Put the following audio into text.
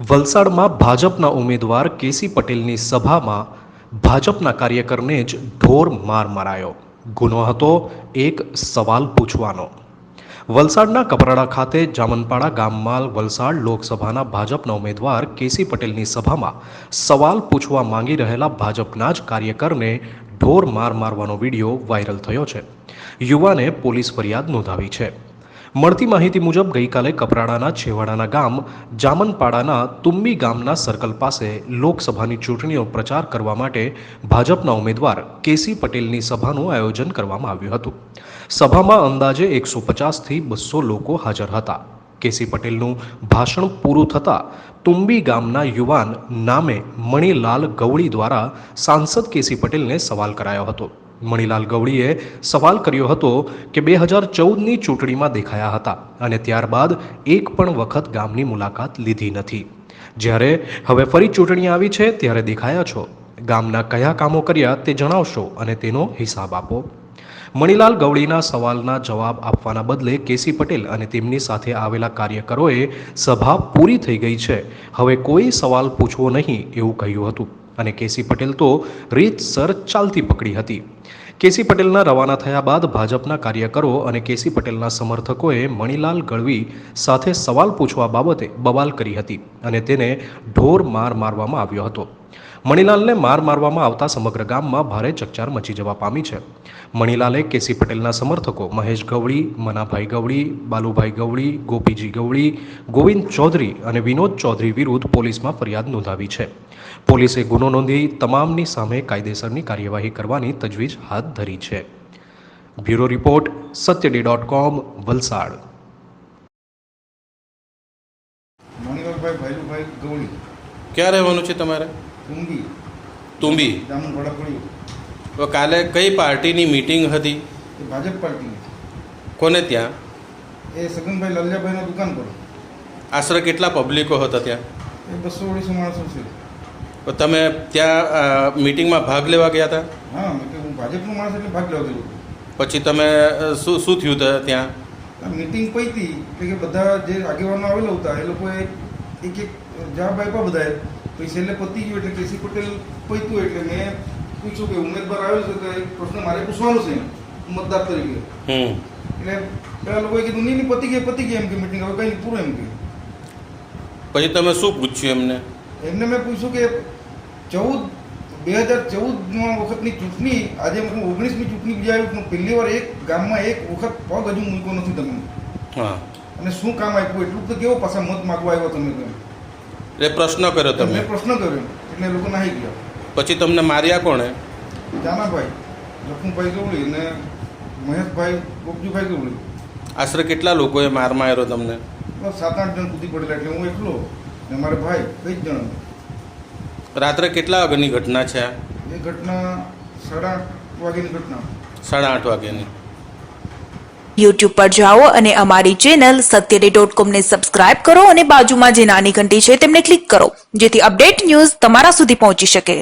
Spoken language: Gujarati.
વલસાડમાં ભાજપના ઉમેદવાર કેસી પટેલની સભામાં ભાજપના કાર્યકરને જ ઢોર માર મરાયો. ગુનો હતો એક સવાલ પૂછવાનો. વલસાડના કપરાડા ખાતે જામનપાડા ગામમાં વલસાડ લોકસભાના ભાજપના ઉમેદવાર કેસી પટેલની સભામાં સવાલ પૂછવા માંગી રહેલા ભાજપના જ કાર્યકરને ઢોર માર મારવાનો વીડિયો વાયરલ થયો છે. યુવાને પોલીસ ફરિયાદ નોંધાવી છે. મળતી માહિતી મુજબ ગઈકાલે કપરાડાના છેવાડાના ગામ જામનપાડાના તુમ્બી ગામના સર્કલ પાસે લોકસભાની ચૂંટણીનો પ્રચાર કરવા માટે ભાજપના ઉમેદવાર કેસી પટેલની સભાનું આયોજન કરવામાં આવ્યું હતું. સભામાં અંદાજે એકસો પચાસથી બસો લોકો હાજર હતા. કેસી પટેલનું ભાષણ પૂરું થતાં તુંબી ગામના યુવાન નામે મણિલાલ ગવળી દ્વારા સાંસદ કેસી પટેલને સવાલ કરાયો હતો. મણિલાલ ગવળીએ સવાલ કર્યો હતો કે બે હજાર ચૌદની ચૂંટણીમાં દેખાયા હતા અને ત્યારબાદ એક પણ વખત ગામની મુલાકાત લીધી નથી. જ્યારે હવે ફરી ચૂંટણી આવી છે, ત્યારે દેખાયા છો. ગામના કયા કામો કર્યા તે જણાવશો અને તેનો હિસાબ આપો. મણિલાલ ગવળીના સવાલના જવાબ આપવાના બદલે કેસી પટેલ અને તેમની સાથે આવેલા કાર્યકરોએ સભા પૂરી થઈ ગઈ છે. હવે કોઈ સવાલ પૂછવો નહીં એવું કહ્યું હતું અને કેસી પટેલ તો રીતસર ચાલતી પકડી હતી. કેસી પટેલના રવાના થયા બાદ ભાજપના કાર્યકરો અને કેસી પટેલના સમર્થકોએ મણિલાલ ગળવી સાથે સવાલ પૂછવા બાબતે બવાલ કરી હતી અને તેને ઢોર માર મારવામાં આવ્યો હતો. મણિલાલને માર મારવામાં આવતા સમગ્ર ગામમાં ભારે ચકચાર મચી જવા પામી છે. મણિલાલે કેસી પટેલના સમર્થકો મહેશ ગવળી, મનાભાઈ ગવળી, બાલુભાઈ ગવળી, ગોપીજી ગવળી, ગોવિંદ ચૌધરી અને વિનોદ ચૌધરી વિરુદ્ધ પોલીસમાં ફરિયાદ નોંધાવી છે. પોલીસે ગુનો નોંધી તમામની સામે કાયદેસરની કાર્યવાહી કરવાની તજવીજ હાથ ધરી છે. Bureau report સત્યડી dot com Valsad. મણિવરભાઈ ભાઈલુભાઈ ગવળી ક્યાં રહેવાનું છે તમારે? તુંબી. તુંબી. જામુન તો કાલે કઈ પાર્ટીની મીટિંગ હતી? એ ભાજપ પાર્ટીની. કોને ત્યાં? એ સગનભાઈ લલ્યાભાઈના દુકાન પર. આશરે કેટલા પબ્લિકો હતા ત્યાં? એ બસો અઢીસો માણસો છે. તો તમે ત્યાં મીટિંગમાં ભાગ લેવા ગયા હતા? હું ભાજપનો માણસ એટલે ભાગ લેવા જોઈએ. પછી તમે શું શું થયું હતું ત્યાં? મિટિંગ મિટિંગ હતી એટલે કે બધા જે આગેવાનો આવેલા હતા એ લોકોએ એક એક જવાબ આપ્યા બધાએ. પછી છેલ્લે પતી ગયું એટલે કેસી પટેલ પૈતું એટલે મેં પૂછ્યું કે ઉમેદવાર આવ્યો છે તો એક પ્રશ્ન મારે પૂછવાનો છે મતદાર તરીકે. એટલે પેલા લોકોએ કીધું નહીં પતી ગઈ પતી ગઈ એમ કે મિટિંગ હવે કંઈ પૂરું એમ કે. પછી તમે શું પૂછ્યું એમને? એમને મેં પૂછ્યું કે ચૌદ બે હજાર ચૌદમાં વખતની ચૂંટણી આજે ઓગણીસમી ચૂંટણી બીજા આવી પણ પહેલી વાર એક ગામમાં એક વખત પગ હજુ મૂક્યો નથી તમે. હા. અને શું કામ આપ્યું? એટલું તો કેવો પાછા મત માગવા આવ્યો તમે તો? એટલે પ્રશ્ન કર્યો તમે. મેં પ્રશ્ન કર્યો. એટલે લોકો નાહી ગયા. પછી તમને માર્યા કોણે? જાનાભાઈ લખુભાઈ ગવળી અને મહેશભાઈ ગોપજીભાઈ ગવળી. આશરે કેટલા લોકોએ માર માર્યો તમને? સાત આઠ જણ કૂદી પડેલા એટલે હું એકલો ને મારા ભાઈ કઈ જ જણ. રાત્રે કેટલા વાગ્યાની ઘટના છે આ? એ ઘટના સાડા આઠ વાગ્યાની ઘટના. સાડા આઠ વાગ્યાની. યુટ્યુબ પર જાઓ અને અમારી ચેનલ સત્યડે ડોટ કોમને સબસ્ક્રાઇબ કરો અને બાજુમાં જે નાની ઘંટી છે તેમને ક્લિક કરો જેથી અપડેટ ન્યૂઝ તમારા સુધી પહોંચી શકે.